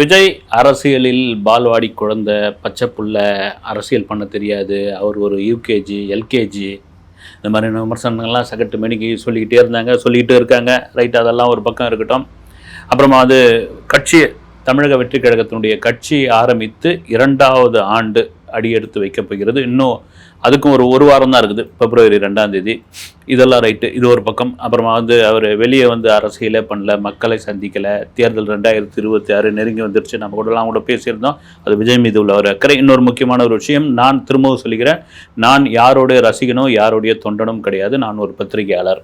விஜய் அரசியலில் பால்வாடி குழந்தை பச்சை புள்ள அரசியல் பண்ண தெரியாது. அவர் ஒரு யூகேஜி எல்கேஜி இந்த மாதிரி விமர்சனங்கள்லாம் சகட்டு மணிக்கு சொல்லிக்கிட்டே இருந்தாங்க சொல்லிக்கிட்டே இருக்காங்க. ரைட் அதெல்லாம் ஒரு பக்கம் இருக்கட்டும். அப்புறமா அது கட்சி தமிழக வெற்றி கழகத்தினுடைய கட்சி ஆரம்பித்து இரண்டாவது ஆண்டு அடியெடுத்து வைக்கப் போகிறது. இன்னும் அதுக்கும் ஒரு ஒரு வாரம் தான் இருக்குது. பிப்ரவரி ரெண்டாம் தேதி. இதெல்லாம் ரைட்டு. இது ஒரு பக்கம். அப்புறமா வந்து அவர் வெளியே வந்து அரசியலே பண்ணல மக்களை சந்திக்கலை. தேர்தல் ரெண்டாயிரத்தி இருபத்தி ஆறு நெருங்கி வந்துருச்சு. நம்ம கூடலாம் கூட பேசியிருந்தோம். அது விஜய் மீது உள்ள ஒரு அக்கறை. இன்னொரு முக்கியமான ஒரு விஷயம் நான் திரும்பவும் சொல்லிக்கிறேன். நான் யாருடைய ரசிகனோ யாருடைய தொண்டனும் கிடையாது. நான் ஒரு பத்திரிகையாளர்.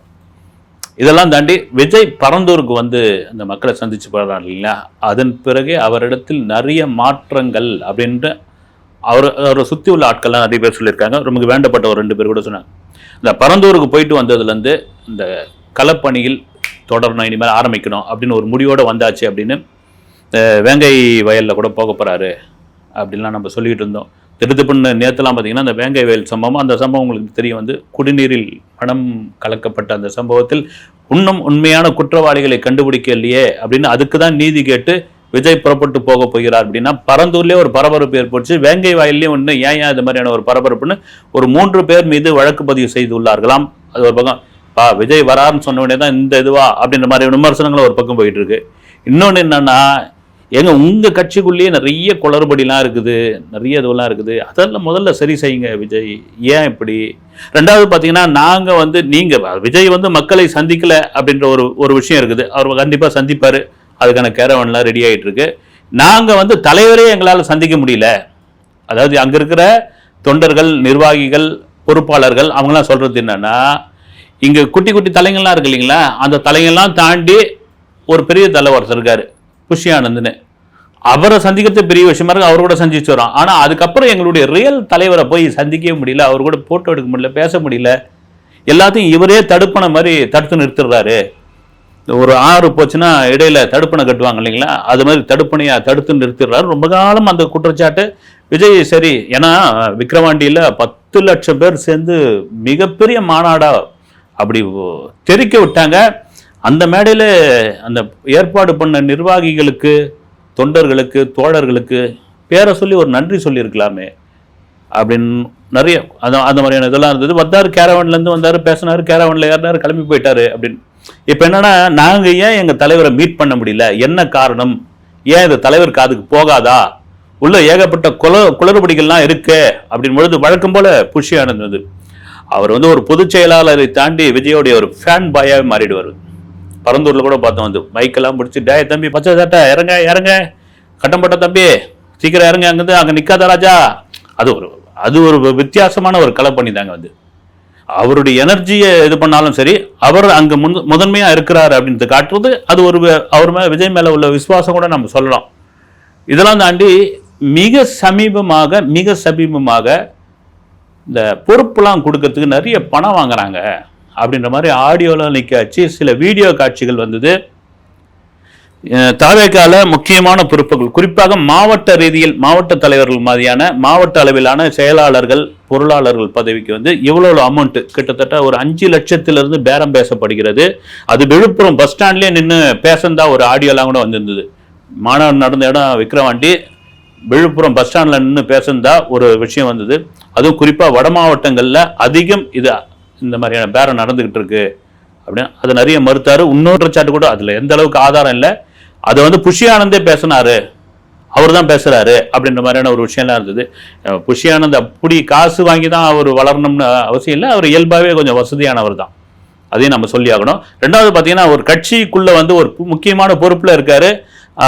இதெல்லாம் தாண்டி விஜய் பரந்தூருக்கு வந்து அந்த மக்களை சந்திச்சு போகிறார் இல்லைங்களா? அதன் பிறகு அவரிடத்தில் நிறைய மாற்றங்கள் அப்படின்ற அவர் அவரை சுற்றி உள்ள ஆட்கள்லாம் நிறைய பேர் சொல்லியிருக்காங்க. ரொம்ப வேண்டப்பட்ட ஒரு ரெண்டு பேர் கூட சொன்னாங்க. இந்த பரந்தூருக்கு போயிட்டு வந்ததுலேருந்து இந்த களப்பணியில் தொடரணும் இனிமேல் ஆரம்பிக்கணும் அப்படின்னு ஒரு முடிவோடு வந்தாச்சு அப்படின்னு வேங்கை வயலில் கூட போக போகிறாரு அப்படின்லாம் நம்ம சொல்லிக்கிட்டு இருந்தோம். திருத்துப்புன்னு நேற்றுலாம் பார்த்தீங்கன்னா அந்த வேங்கை வயல் சம்பவம் அந்த சம்பவம் உங்களுக்கு தெரியும். வந்து குடிநீரில் பணம் கலக்கப்பட்ட அந்த சம்பவத்தில் இன்னும் உண்மையான குற்றவாளிகளை கண்டுபிடிக்கலையே அப்படின்னு அதுக்கு தான் நீதி கேட்டு விஜய் புறப்பட்டு போக போகிறார் அப்படின்னா பரந்தூர்லேயே ஒரு பரபரப்பு ஏற்பட்டுச்சு. வேங்கை வாயிலையும் ஒன்று ஏன் ஏன் இது மாதிரியான ஒரு பரபரப்புன்னு ஒரு மூன்று பேர் மீது வழக்கு பதிவு செய்துள்ளார்களாம். அது ஒரு பக்கம் பா விஜய் வராருன்னு சொன்ன உடனே தான் இந்த இதுவா அப்படின்ற மாதிரி விமர்சனங்கள் ஒரு பக்கம் போயிட்டு இருக்கு இன்னொன்று என்னன்னா ஏங்க உங்க கட்சிக்குள்ளேயே நிறைய குளறுபடிலாம் இருக்குது நிறைய இதுவெல்லாம் இருக்குது. அதெல்லாம் முதல்ல சரி செய்யுங்க விஜய். ஏன் இப்படி? ரெண்டாவது பார்த்தீங்கன்னா நாங்கள் வந்து நீங்கள் விஜய் வந்து மக்களை சந்திக்கலை அப்படின்ற ஒரு ஒரு விஷயம் இருக்குது. அவர் கண்டிப்பாக சந்திப்பார். அதுக்கான கேரவன்லாம் ரெடி ஆகிட்டு இருக்கு நாங்கள் வந்து தலைவரே எங்களால் சந்திக்க முடியல. அதாவது அங்கே இருக்கிற தொண்டர்கள் நிர்வாகிகள் பொறுப்பாளர்கள் அவங்களாம் சொல்கிறது என்னென்னா இங்கே குட்டி குட்டி தலைங்கள்லாம் இருக்கு இல்லைங்களா? அந்த தலைங்கள்லாம் தாண்டி ஒரு பெரிய தலைவர் ஒருத்தர் இருக்காரு புஷி அவரை சந்திக்கிறது பெரிய விஷயமா இருக்கு அவர் கூட சந்திச்சு வரோம். ஆனால் அதுக்கப்புறம் எங்களுடைய ரியல் தலைவரை போய் சந்திக்கவே முடியல அவர் கூட ஃபோட்டோ எடுக்க முடியல பேச முடியல. எல்லாத்தையும் இவரே தடுப்பின மாதிரி தடுத்து நிறுத்துறாரு ஒரு ஆறு போச்சுன்னா இடையில தடுப்பணை கட்டுவாங்க இல்லைங்களா? அது மாதிரி தடுப்பணையா தடுத்து நிறுத்திடுறாரு. ரொம்ப காலம் அந்த குற்றச்சாட்டு. விஜய் சரி ஏன்னா விக்ரவாண்டியில் பத்து லட்சம் பேர் சேர்ந்து மிகப்பெரிய மாநாடா அப்படி தெரிக்க விட்டாங்க. அந்த மேடையில் அந்த ஏற்பாடு பண்ண நிர்வாகிகளுக்கு தொண்டர்களுக்கு தோழர்களுக்கு பேரை சொல்லி ஒரு நன்றி சொல்லியிருக்கலாமே. அப்படின்னு நிறைய அந்த அந்த மாதிரியான இதெல்லாம் இருந்தது. வந்தார் கேரவன்லேருந்து வந்தார் பேசினார் கேரவனில் ஏறினார் கிளம்பி போயிட்டாரு அப்படின்னு. இப்போ என்னன்னா நாங்கள் ஏன் எங்கள் தலைவரை மீட் பண்ண முடியல? என்ன காரணம்? ஏன் இந்த தலைவர் காதுக்கு போகாதா? உள்ள ஏகப்பட்ட குல குளறுபடிகள்லாம் இருக்கு அப்படின்னு பொழுது வழக்கம் போல புஷி ஆனந்தது. அவர் வந்து ஒரு பொதுச் செயலாளரை தாண்டி விஜயோடைய ஒரு ஃபேன் பாயாகவே மாறிடுவார். பரந்தூரில் கூட பார்த்தோம் வந்து மைக்கெல்லாம் பிடிச்சி டே தம்பி பச்சை சட்டை இறங்க இறங்க. கட்டம்பட்ட தம்பி சீக்கிரம் இறங்க அங்கேருந்து அங்கே நிற்காத ராஜா. அது ஒரு அது ஒரு வித்தியாசமான ஒரு கலை பண்ணி தாங்க வந்து. அவருடைய எனர்ஜியை இது பண்ணாலும் சரி அவர் அங்கே முன் முதன்மையாக இருக்கிறார் அப்படின்றது காட்டுறது அது ஒரு அவர் மேலே விஜய் மேலே உள்ள விசுவாசம் கூட நம்ம சொல்லலாம். இதெல்லாம் தாண்டி மிக சமீபமாக மிக சமீபமாக இந்த பொறுப்புலாம் கொடுக்கறதுக்கு நிறைய பணம் வாங்குறாங்க. அப்படின்ற மாதிரி ஆடியோலாம் நிற்காச்சு சில வீடியோ காட்சிகள் வந்தது. தாவேக்கால முக்கியமான பொறுப்புகள். குறிப்பாக மாவட்ட ரீதியில் மாவட்ட தலைவர்கள் மாதிரியான மாவட்ட அளவிலான செயலாளர்கள் பொருளாளர்கள் பதவிக்கு வந்து இவ்வளவு அமௌண்ட் கிட்டத்தட்ட ஒரு அஞ்சு லட்சத்திலிருந்து பேரம் பேசப்படுகிறது. அது விழுப்புரம் பஸ் ஸ்டாண்ட்லேயே நின்று பேசந்தா ஒரு ஆடியோலாம் கூட வந்திருந்தது. மாணவன் நடந்த இடம் விக்ரவாண்டி விழுப்புரம் பஸ் ஸ்டாண்டில் நின்று பேசந்தா ஒரு விஷயம் வந்தது. அதுவும் குறிப்பாக வட மாவட்டங்களில் அதிகம் இது இந்த மாதிரியான பேரம் நடந்துகிட்டு இருக்கு. அப்படின்னு அதை நிறைய மறுத்தாரு. இன்னொரு சாட்டு கூட அதில் எந்த அளவுக்கு ஆதாரம் இல்லை. அதை வந்து புஷியானந்தே பேசினாரு. அவர் தான் பேசுகிறாரு அப்படின்ற மாதிரியான ஒரு விஷயம்லாம் இருந்தது. புஷியானந்த் அப்படி காசு வாங்கி தான் அவர் வளரணும்னு அவசியம் இல்லை. அவர் இயல்பாகவே கொஞ்சம் வசதியானவர் தான். அதையும் நம்ம சொல்லி ஆகணும். ரெண்டாவது பார்த்தீங்கன்னா ஒரு கட்சிக்குள்ளே வந்து ஒரு முக்கியமான பொறுப்பில் இருக்கார்.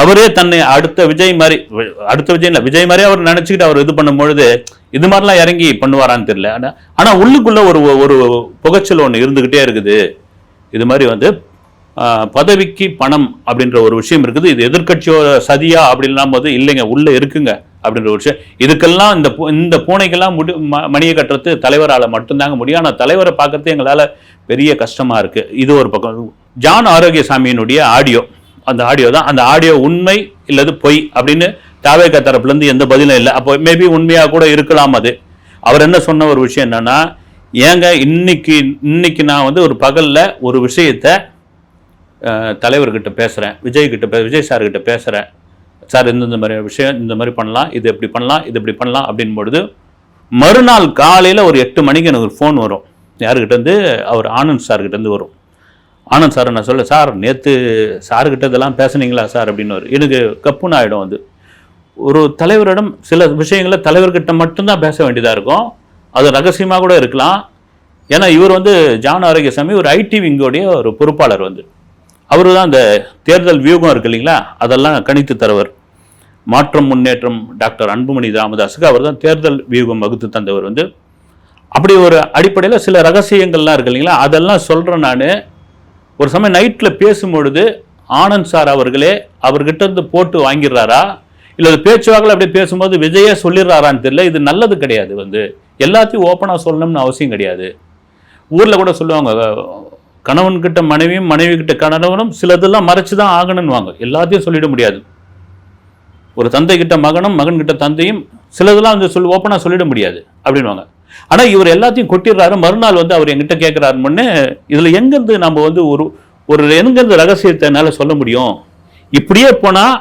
அவரே தன்னை அடுத்த விஜய் மாதிரி அடுத்த விஜய் இல்லை விஜய் மாதிரி அவர் நினச்சிக்கிட்டு அவர் இது பண்ணும்பொழுது இது மாதிரிலாம் இறங்கி பண்ணுவாரான்னு தெரியல. ஆனால் ஆனால் உள்ளுக்குள்ளே ஒரு ஒரு புகைச்சல் ஒன்று இருந்துக்கிட்டே இருக்குது. இது மாதிரி வந்து பதவிக்கு பணம் அப்படின்ற ஒரு விஷயம் இருக்குது. இது எதிர்க்கட்சியோட சதியா அப்படின்லாம் போது இல்லைங்க உள்ள இருக்குங்க அப்படின்ற ஒரு விஷயம். இதுக்கெல்லாம் இந்த இந்த பூனைக்கெல்லாம் முடி ம- மணியை கட்டுறது தலைவரால் மட்டும்தாங்க முடியும். ஆனால் தலைவரை பார்க்கறது எங்களால் பெரிய கஷ்டமா இருக்கு. இது ஒரு பக்கம். ஜான் ஆரோக்கியசாமியினுடைய ஆடியோ. அந்த ஆடியோ தான். அந்த ஆடியோ உண்மை இல்லது பொய் அப்படின்னு தாவேக்கா தரப்புலேருந்து எந்த பதிலும் இல்லை. அப்போ மேபி உண்மையாக கூட இருக்கலாம் அது. அவர் என்ன சொன்ன ஒரு விஷயம் என்னன்னா ஏங்க இன்னைக்கு இன்னைக்கு நான் வந்து ஒரு பகலில் ஒரு விஷயத்த தலைவர்கிட்ட பேசுகிறேன் விஜய்கிட்ட பே விஜய் சார்கிட்ட பேசுகிறேன் சார் இந்த இந்த மாதிரி விஷயம் இந்த மாதிரி பண்ணலாம் இது எப்படி பண்ணலாம் இது எப்படி பண்ணலாம் அப்படின்பொழுது மறுநாள் காலையில் ஒரு எட்டு மணிக்கு எனக்கு ஒரு ஃபோன் வரும். யாருக்கிட்டேருந்து அவர் ஆனந்த் சார்கிட்டருந்து வரும். ஆனந்த் சார் நான் சொல்ல சார் நேற்று சார்கிட்ட இதெல்லாம் பேசுனீங்களா சார்? அப்படின்னு வரும். எனக்கு கப்புன்னு ஆகிடும் வந்து ஒரு தலைவரிடம் சில விஷயங்களை தலைவர்கிட்ட மட்டும்தான் பேச வேண்டியதாக இருக்கும். அது ரகசியமாக கூட இருக்கலாம். ஏன்னா இவர் வந்து ஜான் ஆரோக்கியசாமி ஒரு ஐடி விங்கோடைய ஒரு பொறுப்பாளர் வந்து. அவர் தான் அந்த தேர்தல் வியூகம் இருக்கு இல்லைங்களா? அதெல்லாம் கணித்து தரவர். மாற்றம் முன்னேற்றம் டாக்டர் அன்புமணி ராமதாஸுக்கு அவர் தான் தேர்தல் வியூகம் வகுத்து தந்தவர் வந்து. அப்படி ஒரு அடிப்படையில் சில ரகசியங்கள்லாம் இருக்கு இல்லைங்களா? அதெல்லாம் சொல்கிறேன் நான். ஒரு சமயம் நைட்டில் பேசும்பொழுது ஆனந்த் சார் அவர்களே அவர்கிட்ட இருந்து போட்டு வாங்கிடுறாரா? இல்லை அது பேச்சுவாக்கில் அப்படியே பேசும்போது விஜயே சொல்லிடுறாரான்னு தெரியல. இது நல்லது கிடையாது வந்து. எல்லாத்தையும் ஓப்பனாக சொல்லணும்னு அவசியம் கிடையாது. ஊரில் கூட சொல்லுவாங்க கணவன்கிட்ட மனைவியும் மனைவி கிட்ட கணவனும் சிலதெல்லாம் மறைச்சு தான் ஆகணும்னுவாங்க. எல்லாத்தையும் சொல்லிட முடியாது. ஒரு தந்தை கிட்ட மகனும் மகன் கிட்ட தந்தையும் சிலதெல்லாம் வந்து சொல் ஓப்பனாக சொல்லிட முடியாது அப்படின்வாங்க ஆனால் இவர் எல்லாத்தையும் கொட்டிடுறாரு. மறுநாள் வந்து அவர் எங்கிட்ட கேட்குறாரு முன்னே இதில் எங்கேருந்து நம்ம வந்து ஒரு ஒரு எங்கேருந்து ரகசியத்தை என்னால் சொல்ல முடியும்? இப்படியே போனால்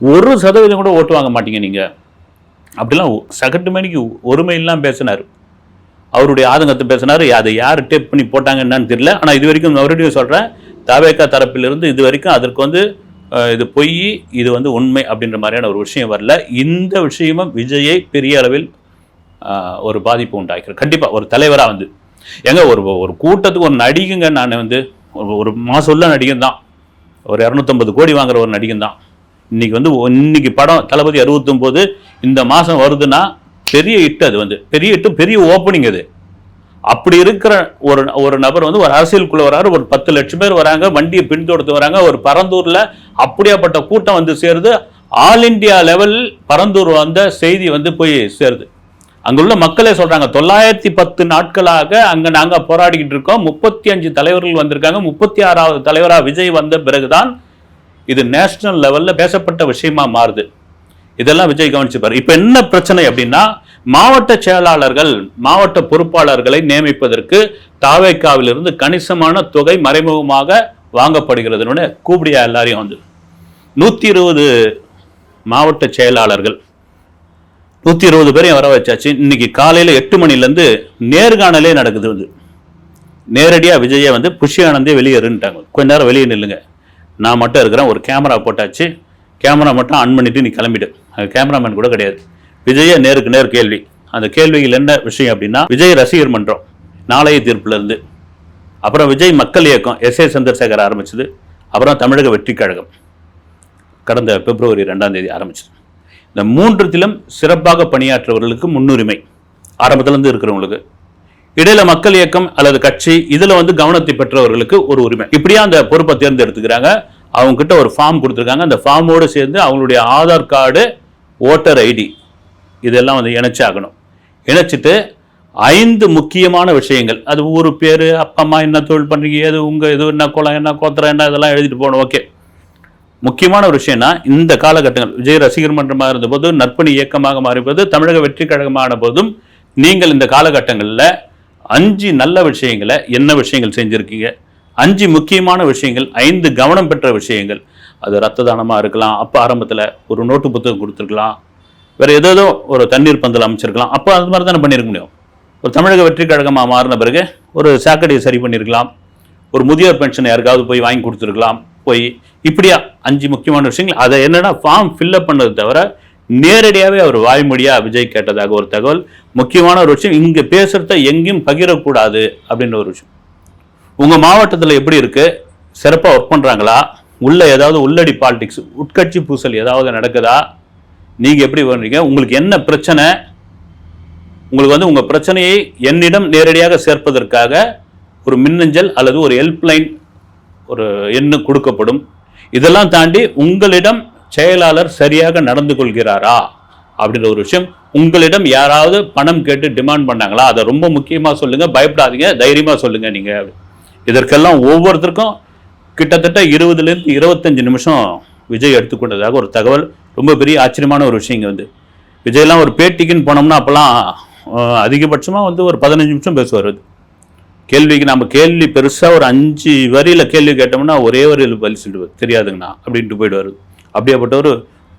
ஒரு சதவீதம் கூட ஓட்டு வாங்க மாட்டீங்க நீங்கள் அப்படிலாம் சகட்டு மணிக்கு ஒருமையெல்லாம் பேசினார். அவருடைய ஆதங்கத்தை பேசினார் அதை யார் டேப் பண்ணி போட்டாங்க என்னன்னு தெரியல. ஆனால் இது வரைக்கும் மறுபடியும் சொல்கிறேன் தாவேக்கா தரப்பிலிருந்து இது வரைக்கும் அதற்கு வந்து இது பொய் இது வந்து உண்மை அப்படின்ற மாதிரியான ஒரு விஷயம் வரல. இந்த விஷயமும் விஜயை பெரிய அளவில் ஒரு பாதிப்பு உண்டாக்கிறது கண்டிப்பாக ஒரு தலைவராக வந்து. ஏங்க ஒரு ஒரு கூட்டத்துக்கு ஒரு நடிகைங்க நான் வந்து ஒரு ஒரு மாதம் உள்ள நடிகன் தான். ஒரு இரநூத்தம்பது கோடி வாங்குற ஒரு நடிகன் தான். இன்னைக்கு வந்து ஒ- இன்னைக்கு படம் தளபதி அறுபத்தொம்போது இந்த மாதம் வருதுன்னா பெரிய இட்டு அது வந்து. பெரிய இட்டு பெரிய ஓப்பனிங் அது. அப்படி இருக்கிற ஒரு ஒரு நபர் வந்து ஒரு அரசியலுக்குள்ள வராரு ஒரு பத்து லட்சம் பேர் வராங்க வண்டியை பின்தொடர்ந்து வராங்க ஒரு பரந்தூர்ல அப்படியாப்பட்ட கூட்டம் வந்து சேருது. ஆல் இந்தியா லெவல் பரந்தூர் வந்த செய்தி வந்து போய் சேருது. அங்குள்ள மக்களே சொல்றாங்க தொள்ளாயிரத்தி பத்து நாட்களாக அங்க நாங்க போராடிக்கிட்டு இருக்கோம். முப்பத்தி அஞ்சு தலைவர்கள் வந்திருக்காங்க. முப்பத்தி ஆறாவது தலைவராக விஜய் வந்த பிறகுதான் இது நேஷனல் லெவல்ல பேசப்பட்ட விஷயமா மாறுது. இதெல்லாம் விஜய் கவனிச்சுப்பார். இப்போ என்ன பிரச்சனை அப்படின்னா மாவட்ட செயலாளர்கள் மாவட்ட பொறுப்பாளர்களை நியமிப்பதற்கு தாவேக்காவிலிருந்து கணிசமான தொகை மறைமுகமாக வாங்கப்படுகிறதுன்னு கூப்பிடியா எல்லாரையும் வந்து. நூற்றி இருபது மாவட்ட செயலாளர்கள். நூற்றி இருபது பேரையும் வர வச்சாச்சு. இன்னைக்கு காலையில் எட்டு மணிலேருந்து நேர்காணலே நடக்குது வந்து. நேரடியாக விஜயை வந்து புஷி ஆனந்தே வெளியேறுன்ட்டாங்க. கொஞ்ச நேரம் வெளியே நில்லுங்க. நான் மட்டும் இருக்கிறேன். ஒரு கேமரா போட்டாச்சு. கேமரா மட்டும் ஆன் பண்ணிட்டு நீ கிளம்பிடு. அது கேமராமேன் கூட கிடையாது. விஜய நேருக்கு நேர் கேள்வி. அந்த கேள்வியில் என்ன விஷயம் அப்படின்னா விஜய் ரசிகர் மன்றம் நாளைய தீர்ப்புலேருந்து. அப்புறம் விஜய் மக்கள் இயக்கம் எஸ் ஏ சந்திரசேகர் ஆரம்பிச்சது. அப்புறம் தமிழக வெற்றி கழகம். கடந்த பிப்ரவரி ரெண்டாம் தேதி ஆரம்பிச்சது. இந்த மூன்றுத்திலும் சிறப்பாக பணியாற்றவர்களுக்கு முன்னுரிமை. ஆரம்பத்திலேருந்து இருக்கிறவங்களுக்கு. இடையில மக்கள் இயக்கம் அல்லது கட்சி இதில் வந்து கவனத்தை பெற்றவர்களுக்கு ஒரு உரிமை. இப்படியா அந்த பொறுப்பை தேர்ந்தெடுத்துக்கிறாங்க? அவங்கக்கிட்ட ஒரு ஃபார்ம் கொடுத்துருக்காங்க. அந்த ஃபார்மோடு சேர்ந்து அவங்களுடைய ஆதார் கார்டு ஓட்டர் ஐடி இதெல்லாம் வந்து இணைச்சாகணும் இணைச்சிட்டு ஐந்து முக்கியமான விஷயங்கள். அது ஊர் பேர் அப்பா அம்மா என்ன தொழில் பண்ணுறீங்க எது உங்கள் இது என்ன குளம் என்ன கோத்திரம் என்ன இதெல்லாம் எழுதிட்டு போகணும். ஓகே முக்கியமான ஒரு விஷயம்னா இந்த காலகட்டங்கள் விஜய் ரசிகர் மன்றமாக இருந்தபோது நற்பணி இயக்கமாக மாறியபோது தமிழக வெற்றி கழகமான போதும் நீங்கள் இந்த காலகட்டங்களில் அஞ்சு நல்ல விஷயங்களை என்ன விஷயங்கள் செஞ்சுருக்கீங்க? அஞ்சு முக்கியமான விஷயங்கள் ஐந்து கவனம் பெற்ற விஷயங்கள். அது ரத்த தானமாக இருக்கலாம் அப்போ ஆரம்பத்தில் ஒரு நோட்டு புத்தகம் கொடுத்துருக்கலாம். வேறு ஏதேதோ ஒரு தண்ணீர் பந்தல் அமைச்சிருக்கலாம். அப்போ அது மாதிரி தானே பண்ணியிருக்க முடியும். ஒரு தமிழக வெற்றி கழகமாக மாறின பிறகு ஒரு சாக்கடையை சரி பண்ணியிருக்கலாம் ஒரு முதியோர் பென்ஷன் யாருக்காவது போய் வாங்கி கொடுத்துருக்கலாம். போய் இப்படியா அஞ்சு முக்கியமான விஷயங்கள். அதை என்னன்னா ஃபார்ம் ஃபில்லப் பண்ணது தவிர நேரடியாகவே அவர் வாய்மொழியாக விஜய் கேட்டதாக ஒரு தகவல். முக்கியமான ஒரு விஷயம் இங்கே பேசுகிறத எங்கேயும் பகிரக்கூடாது அப்படின்ற ஒரு விஷயம். உங்க மாவட்டத்தில் எப்படி இருக்கு? சிறப்பாக ஒர்க் பண்றாங்களா? உள்ள ஏதாவது உள்ளடி பாலிடிக்ஸ் உட்கட்சி பூசல் ஏதாவது நடக்குதா? நீங்க எப்படி பண்றீங்க உங்களுக்கு என்ன பிரச்சனை? உங்களுக்கு வந்து உங்கள் பிரச்சனையை என்னிடம் நேரடியாக சேர்ப்பதற்காக ஒரு மின்னஞ்சல் அல்லது ஒரு ஹெல்ப்லைன் ஒரு எண்ணு கொடுக்கப்படும். இதெல்லாம் தாண்டி உங்களிடம் செயலாளர் சரியாக நடந்து கொள்கிறாரா? அப்படின்ற ஒரு விஷயம். உங்களிடம் யாராவது பணம் கேட்டு டிமாண்ட் பண்ணாங்களா? அதை ரொம்ப முக்கியமாக சொல்லுங்கள் பயப்படாதீங்க. தைரியமாக சொல்லுங்கள் நீங்கள் இதற்கெல்லாம் ஒவ்வொருத்தருக்கும் கிட்டத்தட்ட இருபதுலேருந்து இருபத்தஞ்சு நிமிஷம் விஜய் எடுத்துக்கொண்டதாக ஒரு தகவல். ரொம்ப பெரிய ஆச்சரியமான ஒரு விஷயங்க வந்து விஜய்லாம் ஒரு பேட்டிக்குன்னு போனோம்னா அப்போல்லாம் அதிகபட்சமாக வந்து ஒரு பதினஞ்சு நிமிஷம் பேசுவார் அது. கேள்விக்கு நம்ம கேள்வி பெருசாக ஒரு அஞ்சு வரியில் கேள்வி கேட்டோம்னா ஒரே வரியில் பதில் சொல்லிடுவார் தெரியாதுங்கண்ணா அப்படின்ட்டு போயிடுவார் அப்படியாப்பட்டவர்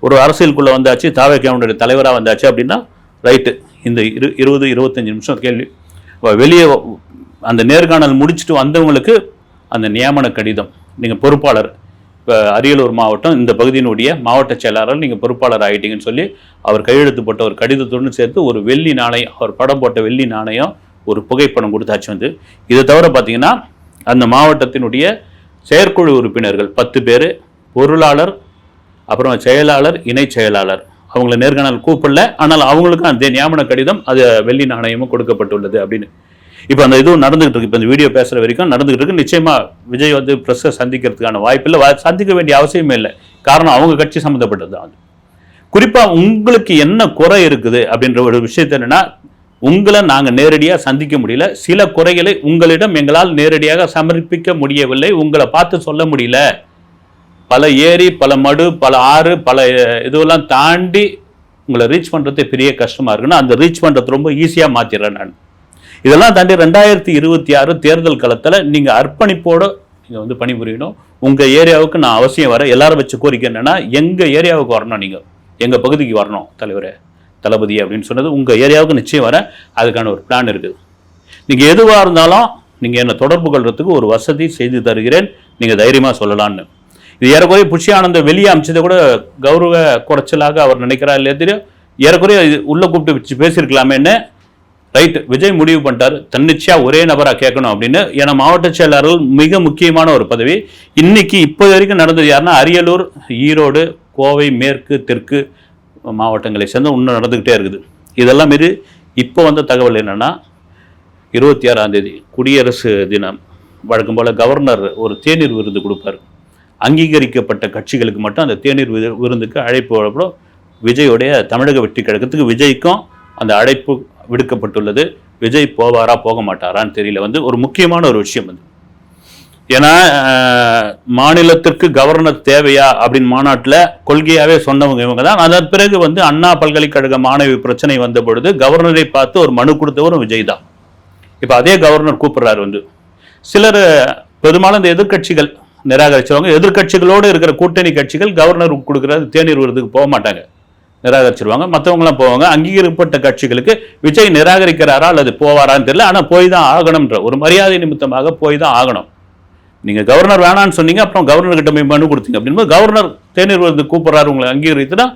ஒரு அரசியலுக்குள்ளே வந்தாச்சு தாவேக்காவுடைய தலைவராக வந்தாச்சு அப்படின்னா ரைட்டு இந்த இரு இருபது இருபத்தஞ்சி நிமிஷம் கேள்வி. வெளியே அந்த நேர்காணல் முடிச்சுட்டு வந்தவங்களுக்கு அந்த நியமன கடிதம். நீங்கள் பொறுப்பாளர் இப்போ அரியலூர் மாவட்டம் இந்த பகுதியினுடைய மாவட்ட செயலாளர் நீங்கள் பொறுப்பாளர் ஆகிட்டீங்கன்னு சொல்லி அவர் கையெழுத்து போட்ட ஒரு கடிதத்துடன் சேர்த்து ஒரு வெள்ளி நாணயம் அவர் படம் போட்ட வெள்ளி நாணயம் ஒரு புகைப்படம் கொடுத்தாச்சு வந்து. இதை தவிர பார்த்தீங்கன்னா அந்த மாவட்டத்தினுடைய செயற்குழு உறுப்பினர்கள் பத்து பேர் பொருளாளர் அப்புறம் செயலாளர் இணை செயலாளர். அவங்கள நேர்காணல் கூப்பிடல ஆனால் அவங்களுக்கும் அந்த நியமன கடிதம் அது வெள்ளி நாணயமும் கொடுக்கப்பட்டுள்ளது அப்படின்னு. இப்போ அந்த இதுவும் நடந்துகிட்டு இருக்கு. இப்போ இந்த வீடியோ பேசுகிற வரைக்கும் நடந்துகிட்டு இருக்கு. நிச்சயமா விஜய் வந்து ப்ரெஸ்ஸை சந்திக்கிறதுக்கான வாய்ப்பு இல்லை. சந்திக்க வேண்டிய அவசியமே இல்லை. காரணம் அவங்க கட்சி சம்மந்தப்பட்டது தான் குறிப்பாக உங்களுக்கு என்ன குறை இருக்குது அப்படின்ற ஒரு விஷயத்த என்னென்னா உங்களை நாங்கள் நேரடியாக சந்திக்க முடியல. சில குறைகளை உங்களிடம் எங்களால் நேரடியாக சமர்ப்பிக்க முடியவில்லை. உங்களை பார்த்து சொல்ல முடியல. பல ஏரி பல மடு பல ஆறு பல இதுவெல்லாம் தாண்டி உங்களை ரீச் பண்ணுறது பெரிய கஷ்டமாக இருக்குன்னா அந்த ரீச் பண்ணுறது ரொம்ப ஈஸியாக மாற்றிடுறேன் நான். இதெல்லாம் தாண்டி ரெண்டாயிரத்தி இருபத்தி ஆறு தேர்தல் களத்தில் நீங்கள் அர்ப்பணிப்போடு நீங்கள் வந்து பணிபுரியணும். உங்கள் ஏரியாவுக்கு நான் அவசியம் வரேன் எல்லாரும் வச்சு கோரிக்கை என்னென்னா எங்கள் ஏரியாவுக்கு வரணும் நீங்கள் எங்கள் பகுதிக்கு வரணும் தலைவரே தளபதி அப்படின்னு சொன்னது உங்கள் ஏரியாவுக்கு நிச்சயம் வரேன் அதுக்கான ஒரு பிளான் இருக்குது நீங்கள் எதுவாக இருந்தாலும் நீங்கள் என்னை தொடர்பு கொள்றதுக்கு ஒரு வசதி செய்து தருகிறேன். நீங்கள் தைரியமாக சொல்லலான்னு இது ஏறக்குறைய புஷியானந்த வெளியே அமைச்சதை கூட கௌரவ குறைச்சலாக அவர் நினைக்கிறார் இல்லையா தெரியும்? ஏறக்குறைய இது கூப்பிட்டு வச்சு பேசியிருக்கலாமேன்னு ரைட் விஜய் முடிவு பண்ணிட்டார். தன்னிச்சையா ஒரே நபரா கேட்கணும் அப்படின்னு. ஏன்னா மாவட்ட செயலாளர்கள் மிக முக்கியமான ஒரு பதவி. இன்னைக்கு இப்போ வரைக்கும் நடந்தது யாருன்னா அரியலூர் ஈரோடு கோவை மேற்கு தெற்கு மாவட்டங்களை சேர்ந்து இன்னும் நடந்துக்கிட்டே இருக்குது. இதெல்லாம் மீறி இப்போ வந்த தகவல் என்னன்னா இருபத்தி ஆறாம் தேதி குடியரசு தினம். வழக்கம் போல் கவர்னர் ஒரு தேநீர் விருது கொடுப்பார். அங்கீகரிக்கப்பட்ட கட்சிகளுக்கு மட்டும் அந்த தேநீர் விருந்துக்கு அழைப்பு வழப்படும் விஜயோடைய தமிழக வெற்றி கழகத்துக்கு விஜய்க்கும் அந்த அழைப்பு விடுக்கப்பட்டுள்ளது. விஜய் போவாரா போக மாட்டாரான்னு தெரியல. வந்து ஒரு முக்கியமான ஒரு விஷயம் வந்து ஏன்னா மாநிலத்திற்கு கவர்னர் தேவையா அப்படின்னு மாநாட்டில் கொள்கையாகவே சொன்னவங்க இவங்க தான். அதன் பிறகு வந்து அண்ணா பல்கலைக்கழக மாணவி பிரச்சனை வந்த பொழுது கவர்னரை பார்த்து ஒரு மனு கொடுத்தவரும் விஜய் தான். இப்போ அதே கவர்னர் கூப்பிடுறாரு வந்து. சிலர் பெரும்பாலும் இந்த எதிர்க்கட்சிகள் நிராகரிச்சவங்க எதிர்க்கட்சிகளோடு இருக்கிற கூட்டணி கட்சிகள் கவர்னர் கொடுக்குற தேநீர் விருதுக்கு போக மாட்டாங்க நிராகரிச்சிருவாங்க. மற்றவங்களாம் போவாங்க. அங்கீகரிக்கப்பட்ட கட்சிகளுக்கு விஜய் நிராகரிக்கிறாரா அல்லது போவாரான்னு தெரியல. ஆனால் போய் தான் ஆகணும்ன்ற ஒரு மரியாதை நிமித்தமாக போய் தான் ஆகணும். நீங்கள் கவர்னர் வேணான்னு சொன்னீங்க. அப்புறம் கவர்னர் கிட்ட போய் மனு கொடுத்தீங்க. அப்படின்போது கவர்னர் தேநீர் வந்து கூப்பிட்றாரு உங்களை அங்கீகரித்துனா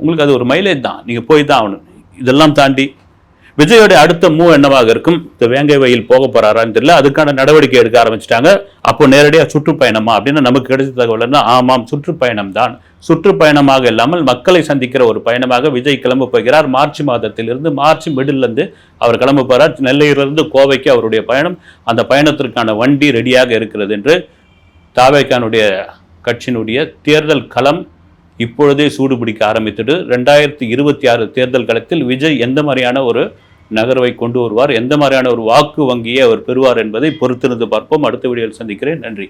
உங்களுக்கு அது ஒரு மைலேஜ் தான். நீங்கள் போய் தான் ஆகணும். இதெல்லாம் தாண்டி விஜயோட அடுத்த மூவ் என்னவாக இருக்கும்? இந்த வேங்கை வயல் போக போறாரான்னு தெரியல. அதுக்கான நடவடிக்கை எடுக்க ஆரம்பிச்சிட்டாங்க. அப்போ நேரடியாக சுற்றுப்பயணமா அப்படின்னு நமக்கு கிடைச்ச தகவல் ஆமாம் சுற்றுப்பயணம் தான். சுற்றுப்பயணமாக இல்லாமல் மக்களை சந்திக்கிற ஒரு பயணமாக விஜய் கிளம்ப போகிறார். மார்ச் மாதத்திலிருந்து மார்ச் மிடில்லேருந்து அவர் கிளம்ப போகிறார் நெல்லையிலிருந்து கோவைக்கு அவருடைய பயணம். அந்த பயணத்திற்கான வண்டி ரெடியாக இருக்கிறது என்று தாவேக்கானுடைய கட்சியினுடைய தேர்தல் களம் இப்பொழுதே சூடு பிடிக்க ஆரம்பித்துட்டு ரெண்டாயிரத்தி இருபத்தி ஆறு தேர்தல் களத்தில் விஜய் எந்த மாதிரியான ஒரு நகர்வை கொண்டு வருவார்? எந்த மாதிரியான ஒரு வாக்கு வங்கியை அவர் பெறுவார் என்பதை பொறுத்திருந்து பார்ப்போம். அடுத்த வீடியோவில் சந்திக்கிறேன். நன்றி.